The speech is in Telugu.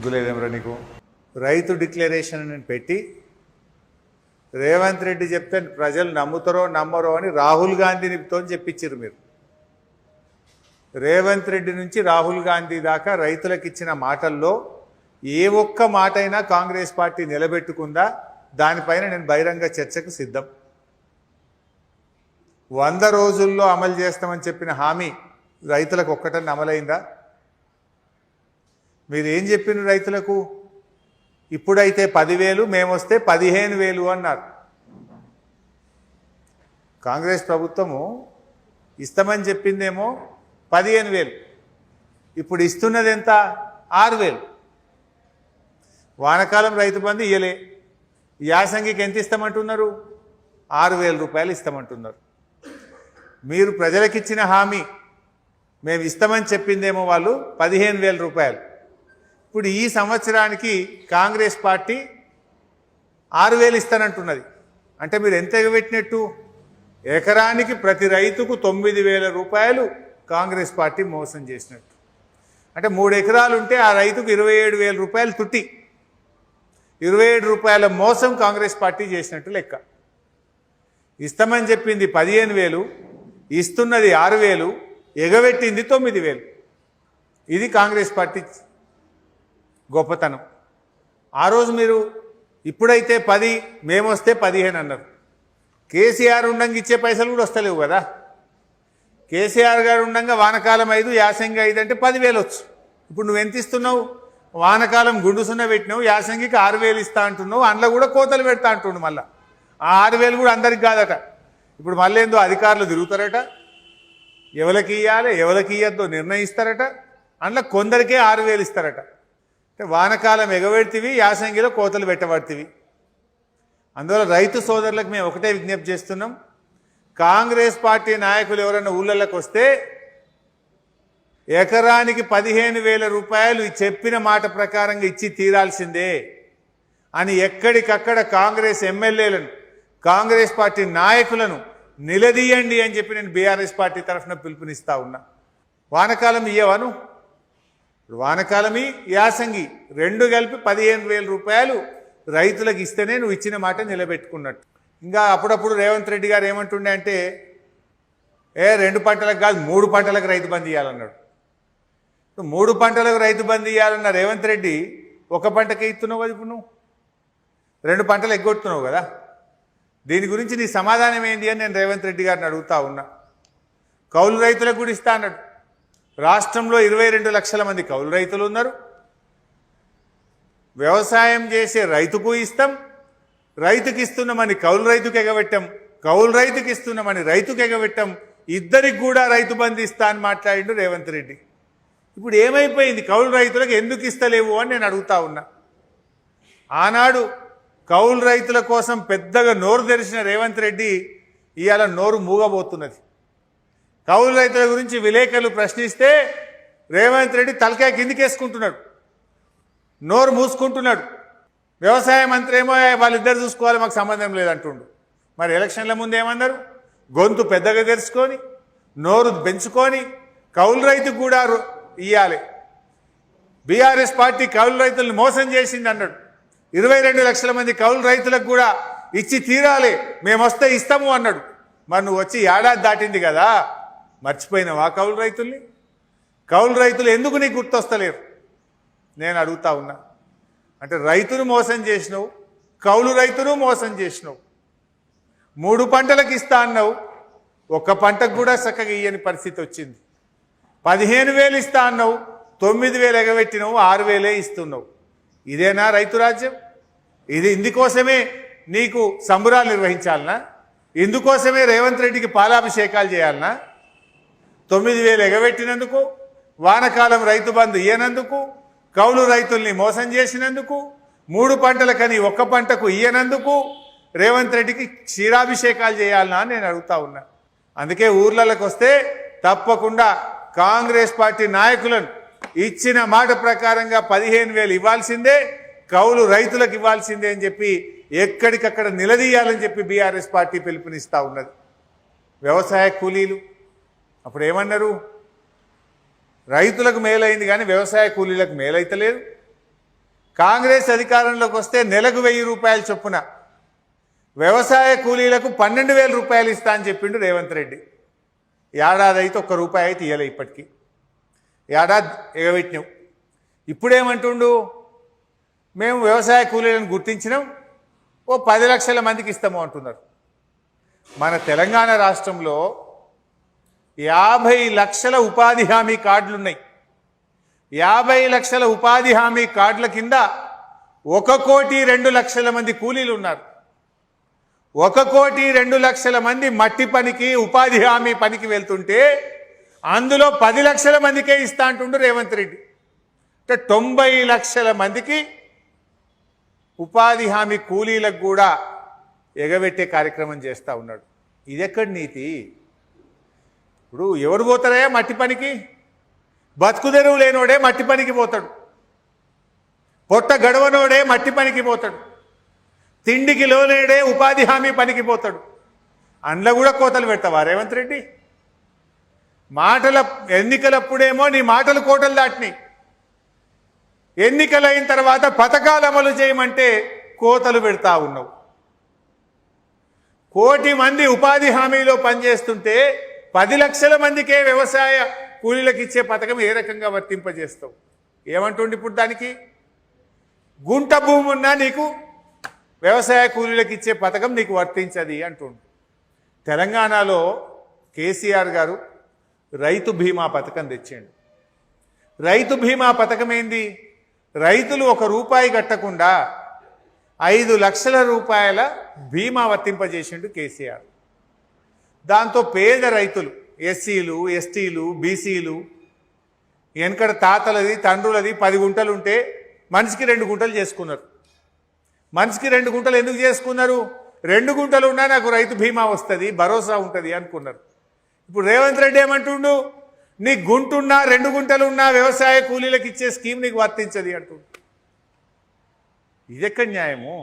సిగ్గులేదేమరా నీకు? రైతు డిక్లరేషన్ అని పెట్టి రేవంత్ రెడ్డి చెప్తే ప్రజలు నమ్ముతారో నమ్మరో అని రాహుల్ గాంధీనితో చెప్పించారు మీరు. రేవంత్ రెడ్డి నుంచి రాహుల్ గాంధీ దాకా రైతులకు ఇచ్చిన మాటల్లో ఏ ఒక్క మాట అయినా కాంగ్రెస్ పార్టీ నిలబెట్టుకుందా? దానిపైన నేను బహిరంగ చర్చకు సిద్ధం. వంద రోజుల్లో అమలు చేస్తామని చెప్పిన హామీ రైతులకు ఒక్కటన్నా అమలైందా? మీరు ఏం చెప్పిన రైతులకు? ఇప్పుడైతే పదివేలు మేమొస్తే పదిహేను వేలు అన్నారు. కాంగ్రెస్ ప్రభుత్వము ఇస్తామని చెప్పిందేమో పదిహేను వేలు. ఇప్పుడు ఇస్తున్నది ఎంత ఆరు వేలు. వానకాలం రైతు బంధు ఇయ్యలే. యాసంగికి ఎంత ఇస్తామంటున్నారు? ఆరు వేల రూపాయలు ఇస్తామంటున్నారు. మీరు ప్రజలకిచ్చిన హామీ మేము ఇస్తామని చెప్పిందేమో వాళ్ళు పదిహేను వేల రూపాయలు. ఇప్పుడు ఈ సంవత్సరానికి కాంగ్రెస్ పార్టీ ఆరు వేలు ఇస్తానంటున్నది. అంటే మీరు ఎంత ఎగబెట్టినట్టు? ఎకరానికి ప్రతి రైతుకు తొమ్మిది వేల రూపాయలు కాంగ్రెస్ పార్టీ మోసం చేసినట్టు. అంటే మూడు ఎకరాలు ఉంటే ఆ రైతుకు ఇరవై ఏడు వేల రూపాయలు తుట్టి. ఇరవై ఏడు రూపాయల మోసం కాంగ్రెస్ పార్టీ చేసినట్టు లెక్క. ఇస్తామని చెప్పింది పదిహేను వేలు ఇస్తున్నది ఆరు వేలు ఎగబెట్టింది తొమ్మిది వేలు. ఇది కాంగ్రెస్ పార్టీ గొప్పతనం. ఆ రోజు మీరు ఇప్పుడైతే పది మేమొస్తే పదిహేను అన్నారు. కేసీఆర్ ఉండంగా ఇచ్చే పైసలు కూడా వస్తలేవు కదా. కేసీఆర్ గారు ఉండంగా వానకాలం ఐదు యాసంగి ఐదు అంటే పదివేలు వచ్చు. ఇప్పుడు నువ్వు ఎంత ఇస్తున్నావు? వానకాలం గుండు సున్న పెట్టినావు యాసంగికి ఆరు వేలు ఇస్తా అంటున్నావు అందులో కూడా కోతలు పెడతా అంటుండు మళ్ళా. ఆ ఆరు వేలు కూడా అందరికి కాదట. ఇప్పుడు మళ్ళీ ఏందో అధికారులు తిరుగుతారట. ఎవరికి ఇవ్వాలి ఎవరికి ఇవ్వద్దో నిర్ణయిస్తారట. అందులో కొందరికే ఆరు వేలు ఇస్తారట. అంటే వానకాలం ఎగబెడితివి యాసంగిలో కోతలు పెట్టబడితివి. అందువల్ల రైతు సోదరులకు మేము ఒకటే విజ్ఞప్తి చేస్తున్నాం. కాంగ్రెస్ పార్టీ నాయకులు ఎవరైనా ఊళ్ళలోకి వస్తే ఎకరానికి పదిహేను వేల రూపాయలు చెప్పిన మాట ప్రకారంగా ఇచ్చి తీరాల్సిందే అని ఎక్కడికక్కడ కాంగ్రెస్ ఎమ్మెల్యేలను కాంగ్రెస్ పార్టీ నాయకులను నిలదీయండి అని చెప్పి నేను బీఆర్ఎస్ పార్టీ తరఫున పిలుపునిస్తా ఉన్నా. వానకాలం ఇయ్యవాను వానకాలమి యాసంగి రెండు కలిపి పదిహేను వేల రూపాయలు రైతులకు ఇస్తేనే నువ్వు ఇచ్చిన మాట నిలబెట్టుకున్నట్టు. ఇంకా అప్పుడప్పుడు రేవంత్ రెడ్డి గారు ఏమంటుండే అంటే ఏ రెండు పంటలకు కాదు మూడు పంటలకు రైతు బంద్ ఇవ్వాలన్నాడు మూడు పంటలకు రైతు బంద్ ఇవ్వాలన్న రేవంత్ రెడ్డి ఒక పంటకే ఇస్తున్నావు కదా ఇప్పుడు నువ్వు? రెండు పంటలు ఎగ్గొడుతున్నావు కదా? దీని గురించి నీ సమాధానం ఏంటి అని నేను రేవంత్ రెడ్డి గారిని అడుగుతా ఉన్నా. కౌలు రైతులకు కూడా ఇస్తా అన్నాడు. రాష్ట్రంలో ఇరవై రెండు లక్షల మంది కౌలు రైతులు ఉన్నారు. వ్యవసాయం చేసే రైతుకు ఇస్తాం. రైతుకి ఇస్తున్నామని కౌలు రైతుకు ఎగబెట్టాం. కౌలు రైతుకి ఇస్తున్నామని రైతుకు ఎగబెట్టాం. ఇద్దరికి కూడా రైతు బంధు ఇస్తా అని మాట్లాడిండు రేవంత్ రెడ్డి. ఇప్పుడు ఏమైపోయింది? కౌలు రైతులకు ఎందుకు ఇస్తలేవు అని నేను అడుగుతా ఉన్నా. ఆనాడు కౌలు రైతుల కోసం పెద్దగా నోరు తెరిచిన రేవంత్ రెడ్డి ఇవాళ నోరు మూగబోతున్నది. కౌలు రైతుల గురించి విలేకరులు ప్రశ్నిస్తే రేవంత్ రెడ్డి తలకాయ కిందికేసుకుంటున్నాడు. నోరు మూసుకుంటున్నాడు. వ్యవసాయ మంత్రి ఏమో వాళ్ళిద్దరు చూసుకోవాలి మాకు సంబంధం లేదంటుండు. మరి ఎలక్షన్ల ముందు ఏమన్నారు గొంతు పెద్దగా తెరుచుకొని నోరు పెంచుకొని కౌలు రైతు కూడా ఇవ్వాలి బీఆర్ఎస్ పార్టీ కౌలు రైతులను మోసం చేసింది అన్నాడు ఇరవై రెండు లక్షల మంది కౌలు రైతులకు కూడా ఇచ్చి తీరాలి మేము వస్తే ఇస్తాము అన్నాడు. మరి నువ్వు వచ్చి ఏడాది దాటింది కదా. మర్చిపోయినావా కౌలు రైతుల్ని? కౌలు రైతులు ఎందుకు నీకు గుర్తొస్తలేరు? నేను అడుగుతా ఉన్నా. అంటే రైతును మోసం చేసినావు కౌలు రైతును మోసం చేసినావు. మూడు పంటలకు ఇస్తా అన్నావు ఒక్క పంటకు కూడా చక్కగా ఇయ్యని పరిస్థితి వచ్చింది. పదిహేను వేలు ఇస్తా అన్నావు తొమ్మిది వేలు ఎగబెట్టినావు ఆరు వేలే ఇస్తున్నావు. ఇదేనా రైతు రాజ్యం? ఇది ఇందుకోసమే నీకు సంబురాలు నిర్వహించాలనా? ఇందుకోసమే రేవంత్ రెడ్డికి పాలాభిషేకాలు చేయాలనా? తొమ్మిది వేలు ఎగబెట్టినందుకు వానకాలం రైతు బంధు ఇయ్యనందుకు కౌలు రైతుల్ని మోసం చేసినందుకు మూడు పంటలకని ఒక్క పంటకు ఇయ్యనందుకు రేవంత్ రెడ్డికి క్షీరాభిషేకాలు చేయాలనా అని నేను అడుగుతా ఉన్నా. అందుకే ఊర్లలోకి వస్తే తప్పకుండా కాంగ్రెస్ పార్టీ నాయకులను ఇచ్చిన మాట ప్రకారంగా పదిహేను వేలు ఇవ్వాల్సిందే కౌలు రైతులకు ఇవ్వాల్సిందే అని చెప్పి ఎక్కడికక్కడ నిలదీయాలని చెప్పి బీఆర్ఎస్ పార్టీ పిలుపునిస్తూ ఉన్నది. వ్యవసాయ కూలీలు అప్పుడు ఏమన్నారు రైతులకు మేలైంది కానీ వ్యవసాయ కూలీలకు మేలైతలేదు. కాంగ్రెస్ అధికారంలోకి వస్తే నెలకు వెయ్యి రూపాయలు చొప్పున. వ్యవసాయ కూలీలకు పన్నెండు వేల రూపాయలు ఇస్తా అని చెప్పిండు రేవంత్ రెడ్డి. ఏడాది అయితే ఒక్క రూపాయి అయితే ఇయ్యలే ఇప్పటికీ. ఏడాది ఎగబెట్టినాం. ఇప్పుడేమంటుండు? మేము వ్యవసాయ కూలీలను గుర్తించినాం. ఓ పది లక్షల మందికి ఇస్తాము అంటున్నారు. మన తెలంగాణ రాష్ట్రంలో యాభై లక్షల ఉపాధి హామీ కార్డులు ఉన్నాయి యాభై లక్షల ఉపాధి హామీ కార్డుల కింద ఒక కోటి రెండు లక్షల మంది కూలీలు ఉన్నారు. ఒక కోటి రెండు లక్షల మంది మట్టి పనికి ఉపాధి హామీ పనికి వెళ్తుంటే అందులో పది లక్షల మందికే ఇస్తా అంటుండు రేవంత్ రెడ్డి. అంటే తొంభై లక్షల మందికి ఉపాధి హామీ కూలీలకు కూడా ఎగబెట్టే కార్యక్రమం చేస్తూ ఉన్నాడు. ఇది ఎక్కడి నీతి? ఇప్పుడు ఎవరు పోతారే మట్టి పనికి? బతుకుదెరువు లేనోడే మట్టి పనికి పోతాడు. పొట్ట గడవనోడే మట్టి పనికి పోతాడు. తిండికి లోనేడే ఉపాధి హామీ పనికి పోతాడు. అందులో కూడా కోతలు పెడతావా రేవంత్ రెడ్డి? మాటల ఎన్నికలప్పుడేమో నీ మాటలు కోటలు దాటినాయి. ఎన్నికలైన తర్వాత పథకాలు అమలు చేయమంటే కోతలు పెడతా ఉన్నావు. కోటి మంది ఉపాధి హామీలో పనిచేస్తుంటే పది లక్షల మందికే వ్యవసాయ కూలీలకు ఇచ్చే పథకం ఏ రకంగా వర్తింపజేస్తావు? ఏమంటుండి ఇప్పుడు దానికి? గుంట భూమి ఉన్నా నీకు వ్యవసాయ కూలీలకు ఇచ్చే పథకం నీకు వర్తించది అంటుండు. తెలంగాణలో కేసీఆర్ గారు రైతు బీమా పథకం తెచ్చిండు. రైతు బీమా పథకం ఏంది? రైతులు ఒక రూపాయి కట్టకుండా ఐదు లక్షల రూపాయల బీమా వర్తింపజేసిండు కేసీఆర్. దాంతో పేద రైతులు ఎస్సీలు ఎస్టీలు బీసీలు వెనకడ తాతలది తండ్రులది పది గుంటలు ఉంటే మనిషికి రెండు గుంటలు చేసుకున్నారు. మనిషికి రెండు గుంటలు ఎందుకు చేసుకున్నారు? రెండు గుంటలు ఉన్నా నాకు రైతు బీమా వస్తుంది భరోసా ఉంటుంది అనుకున్నారు. ఇప్పుడు రేవంత్ రెడ్డి ఏమంటుండు? నీ గుంటున్నా రెండు గుంటలు ఉన్నా వ్యవసాయ కూలీలకు ఇచ్చే స్కీమ్ నీకు వర్తించది అంటుండు. ఇది ఎక్కడ న్యాయము?